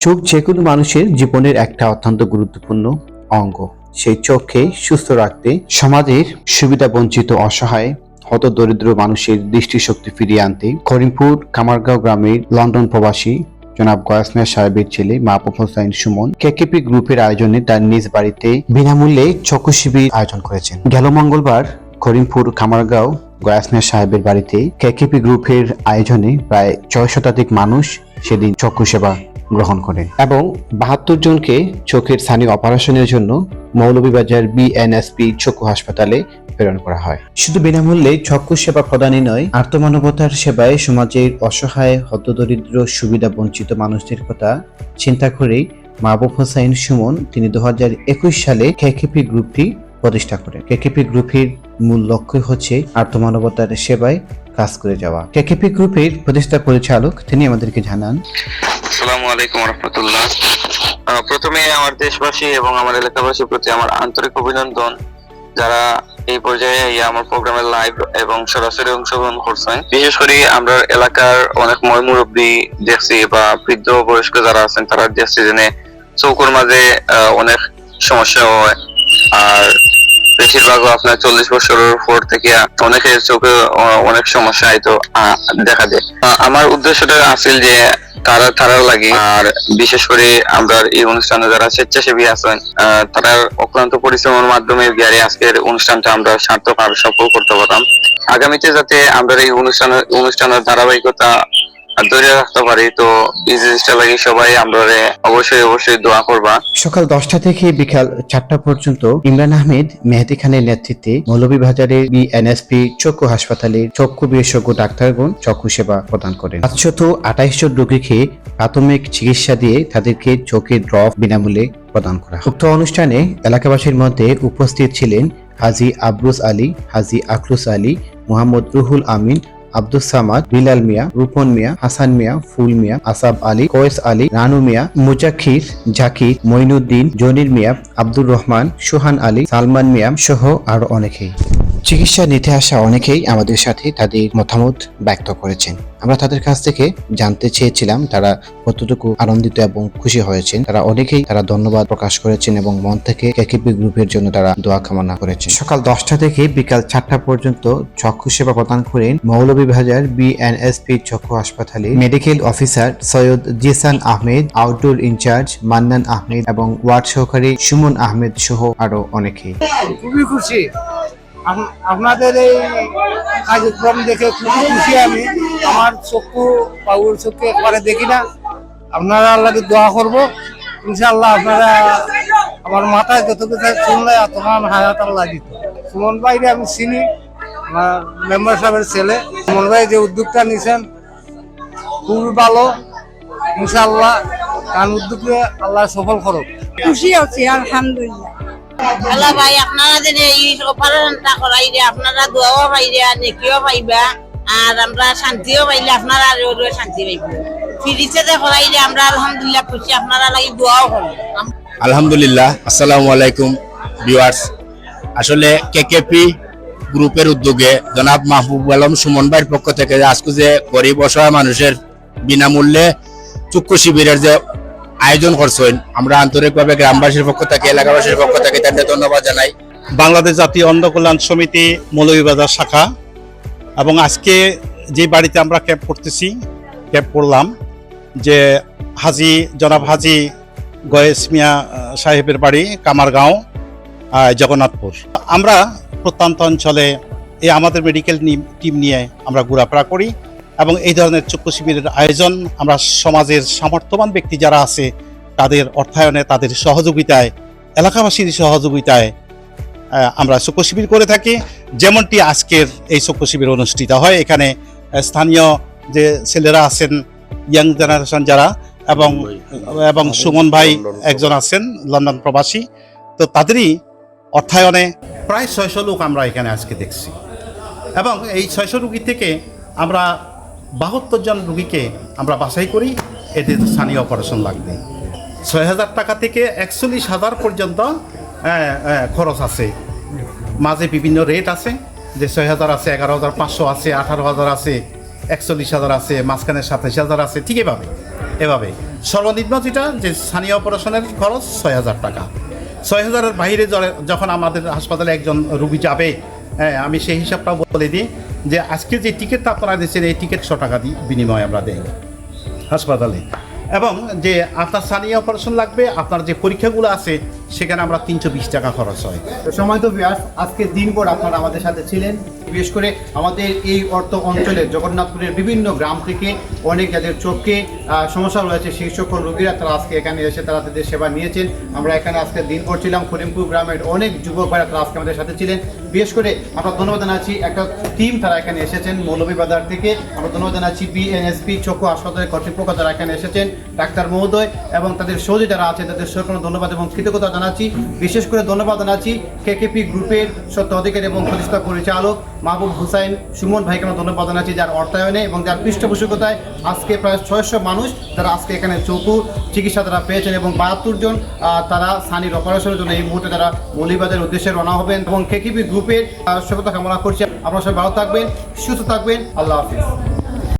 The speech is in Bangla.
চোখ যে কোনো মানুষের জীবনের একটা অত্যন্ত গুরুত্বপূর্ণ অঙ্গ। সেই চোখকে সুস্থ রাখতে সমাজের সুবিধা, বঞ্চিত, অসহায়, হত দরিদ্র মানুষের দৃষ্টিশক্তি ফিরিয়ে আনতে করিমপুর কামারগাঁও গ্রামের লন্ডন প্রবাসী জনাব গয়াসমিয়া সাহেবের ছেলে মাহবুব হোসাইন সুমন কেকেপি গ্রুপের আয়োজনে তার নিজ বাড়িতে বিনামূল্যে চক্ষু শিবির আয়োজন করেছেন। গেল মঙ্গলবার করিমপুর খামারগাঁও গয়াসমিয়া সাহেবের বাড়িতে কেকেপি গ্রুপের আয়োজনে প্রায় ছয় শতাধিক মানুষ সেদিন চক্ষু সেবা গ্রহণ করেন এবং বাহাত্তর জনকে চোখের স্থানীয় অপারেশনের জন্য মৌলভীবাজার বিএনএসপি চক্ষু হাসপাতালে প্রেরণ করা হয়। শুধু বিনামূল্যে চক্ষু সেবা প্রদানই নয় আর্তমানবতার সেবায় সমাজের অসহায়, হতদরিদ্র, সুবিধা বঞ্চিত মানুষদের কথা চিন্তা করেই মাহবুব হোসাইন সুমন তিনি দু হাজার একুশ সালে কেকেপি গ্রুপটি প্রতিষ্ঠা করেন। কেকেপি গ্রুপের মূল লক্ষ্য হচ্ছে আর্তমানবতার সেবায় কাজ করে যাওয়া। কেকেপি গ্রুপের প্রতিষ্ঠা পরিচালক তিনি আমাদেরকে জানান আসসালামু আলাইকুম রহমতুল্লাহ। প্রথমে আমার দেশবাসী এবং আমার এলাকাবাসীর প্রতি আমার আন্তরিক অভিনন্দন। যারা এই পর্যায়ে আমার প্রোগ্রামের লাইভ এবং সরাসরি অংশগ্রহণ করছেন। বিশেষ করে আমরা এলাকার অনেক দেখছি বা বৃদ্ধ বয়স্ক যারা আছেন তারা দেখছি যে চৌকুর মাঝে অনেক সমস্যা হয়। আর বেশিরভাগ আপনার চল্লিশ বছরের পর থেকে অনেকের চোখে অনেক সমস্যা হয়তো দেখা দেয় আহ, আমার উদ্দেশ্যটা আছিল যে তারা তারার লাগে। আর বিশেষ করে আমরা এই অনুষ্ঠানে যারা স্বেচ্ছাসেবী আছেন তারা অক্লান্ত পরিশ্রমের মাধ্যমে বিহারে আজকের অনুষ্ঠানটা আমরা সার্থক আর সফল করতে পারতাম আগামীতে যাতে আমরা এই অনুষ্ঠানের অনুষ্ঠানের ধারাবাহিকতা ধরে রাখতে পারি, তো এই জিনিসটা লাগে সবাই আমরা অবশ্যই অবশ্যই দোয়া করবা। সকাল দশটা থেকে বিকাল চারটা পর্যন্ত ইমরান আহমেদ, মেহেদি খানের নেতৃত্বে মৌলভীবাজারের বিএনএসপি চক্ষু হাসপাতালের চক্ষু বিশেষজ্ঞ ডাক্তারগণ চক্ষু সেবা প্রদান করেন। পাঁচশত আঠাইশ জন রোগীকে প্রাথমিক চিকিৎসা দিয়ে তাদেরকে চোখের ড্রপ বিনামূল্যে প্রদান করা উক্ত অনুষ্ঠানে এলাকাবাসীর মধ্যে উপস্থিত ছিলেন হাজি আবরুজ আলী, হাজি আখলুস আলী, মোহাম্মদ রুহুল আমিন আব্দুস সামাদ, বিলাল মিয়া, রূপন মিয়া, হাসান মিয়া, ফুল মিয়া, আসাব আলী, কয়েস আলী, রানু মিয়া মুজাক্ষির জাকির মইনুদ্দিন জনির মিয়া, আব্দুর রহমান, সুহান আলী, সালমান মিয়া সহ আরও অনেকেই। চিকিৎসা নিতে আসা অনেকেই আমাদের সাথে তাদের মতামত ব্যক্ত করেছেন। আমরা তাদের কাছ থেকে জানতে চেয়েছিলাম, তারা কতটুকু আনন্দিত এবং খুশি হয়েছেন। তারা অনেকেই তারা ধন্যবাদ প্রকাশ করেছেন এবং মন থেকে কেকিপি গ্রুপের জন্য তারা দোয়া কামনা করেছেন। সকাল দশটা থেকে বিকাল চারটা পর্যন্ত চক্ষু সেবা প্রদান করেন মৌলভীবাজার বিএনএসপি চক্ষু হাসপাতালে medical officer Syed Zisan Ahmed, outdoor in charge Mannan Ahmed এবং ওয়ার্ড সহকারী সুমন আহমেদ সহ আরও অনেকেই খুবই খুশি। আপনাদের এই কার্যক্রম দেখে খুবই খুশি আমি। আমার চক্ষু, বাবুর চক্ষু একবারে দেখি না। আপনারা আল্লাহকে দোয়া করব। ইনশাল্লাহ আপনারা আমার মাথায় যত কথা শুনলে তোমার হায়াত আল্লাহ দিত। সুমন ভাইকে আমি চিনি, আমার মেম্বার সাহেবের ছেলে। সুমন ভাই যে উদ্যোগটা নিছেন খুবই ভালো। ইনশাআল্লাহ কারণ উদ্যোগে আল্লাহ সফল করুক। খুশি আছি, আলহামদুলিল্লাহ। আলহামদুলিল্লাহ আসসালামু আলাইকুম ভিউয়ার্স আসলে কেকেপি গ্রুপের উদ্যোগে জনাব মাহবুব আলম সুমন ভাইয়ের পক্ষ থেকে আজকে যে গরিব অসহায় মানুষের বিনামূল্যে চক্ষু শিবিরের যে আয়োজন করছেন। আমরা আন্তরিকভাবে গ্রামবাসীর পক্ষ থেকে, এলাকাবাসীর পক্ষ থেকে তাদের ধন্যবাদ জানাই। বাংলাদেশ জাতীয় অন্ধ কল্যাণ সমিতি মৌলভীবাজার শাখা এবং আজকে যে বাড়িতে আমরা ক্যাম্প করতেছি, ক্যাম্প করলাম যে হাজি, জনাব হাজি গয়েস মিয়া সাহেবের বাড়ি, কামারগাঁও জগন্নাথপুর। আমরা প্রত্যন্ত অঞ্চলে এই আমাদের মেডিকেল টিম নিয়ে আমরা ঘোরাফেরা করি। এবং এই ধরনের চক্ষু শিবিরের আয়োজন আমরা সমাজের সামর্থ্যবান ব্যক্তি যারা আছে, তাদের অর্থায়নে, তাদের সহযোগিতায়, এলাকাবাসীর সহযোগিতায় আমরা চক্ষু শিবির করে থাকি। যেমনটি আজকের এই চক্ষু শিবির অনুষ্ঠিত হয়, এখানে স্থানীয় যে ছেলেরা আছেন, ইয়াং জেনারেশন যারা এবং এবং সুমন ভাই একজন আছেন, লন্ডন প্রবাসী, তো তাদেরই অর্থায়নে প্রায় ছয়শো লোক আমরা এখানে আজকে দেখছি। এবং এই ছয়শো রুগী থেকে আমরা বাহাত্তর জন রুগীকে আমরা বাছাই করি এদের স্থানীয় অপারেশন লাগবে। ছয় হাজার টাকা থেকে একচল্লিশ হাজার পর্যন্ত খরচ আছে। মাঝে বিভিন্ন রেট আছে, যে ছয় হাজার আছে, এগারো হাজার, পাঁচশো আছে, আঠারো হাজার আছে, একচল্লিশ হাজার আছে, মাঝখানে সাতাশ হাজার আছে, ঠিক এভাবে এভাবে। সর্বনিম্ন যেটা, যে স্থানীয় অপারেশনের খরচ ছয় হাজার টাকা। ছয় হাজারের বাইরে যখন আমাদের হাসপাতালে একজন রুগী যাবে হ্যাঁ আমি সেই হিসাবটা বলে দিই যে আজকে যে টিকিটটা আপনারা দিচ্ছেন এই টিকিট ছ টাকা বিনিময়ে আমরা দেই। হাসপাতালে। এবং যে আপনার স্থানীয় অপারেশন লাগবে, আপনার যে পরীক্ষাগুলো আছে সেখানে আমরা তিনশো বিশ টাকা খরচ হয়। সময় তো বিয়াস, আজকে দিনভর আপনারা আমাদের সাথে ছিলেন। বিশেষ করে আমাদের এই অর্থ অঞ্চলে, জগন্নাথপুরের বিভিন্ন গ্রাম থেকে অনেক যাদের চোখে সমস্যা রয়েছে, সেই সকল রোগীরা তারা আজকে এখানে এসে তারা তাদের সেবা নিয়েছেন। আমরা এখানে আজকে দিনভর ছিলাম, করিমপুর গ্রামের অনেক যুবক ভাইরা তারা আজকে আমাদের সাথে ছিলেন। বিশেষ করে আমরা ধন্যবাদ জানাচ্ছি একটা টিম তারা এখানে এসেছেন মৌলভীবাজার থেকে। আমরা ধন্যবাদ জানাচ্ছি বিএনএসপি চক্ষু হাসপাতালের কর্তৃপক্ষ তারা এখানে এসেছেন, ডাক্তার মহোদয় এবং তাদের সহযোগী যারা আছে তাদের সকল ধন্যবাদ এবং কৃতজ্ঞতা জানাচ্ছি। বিশেষ করে ধন্যবাদ জানাচ্ছি কেকেপি গ্রুপের সত্য অধিকারী এবং প্রতিষ্ঠা পরিচালক মাহবুব হুসাইন, সুমন ভাইকে আমরা ধন্যবাদ জানাচ্ছি যার অর্থায়নে এবং যার পৃষ্ঠপোষকতায় আজকে প্রায় ছয়শো মানুষ তারা আজকে এখানে চৌকু চিকিৎসা তারা পেয়েছেন এবং বাহাত্তর জন তারা সানির অপারেশনের জন্য এই মুহূর্তে তারা মৌলিবাজারের উদ্দেশ্যে রওনা হবেন এবং কেকিপি গ্রুপের সফলতা কামনা করছি। আপনারা সবাই ভালো থাকবেন, সুস্থ থাকবেন। আল্লাহ হাফিজ।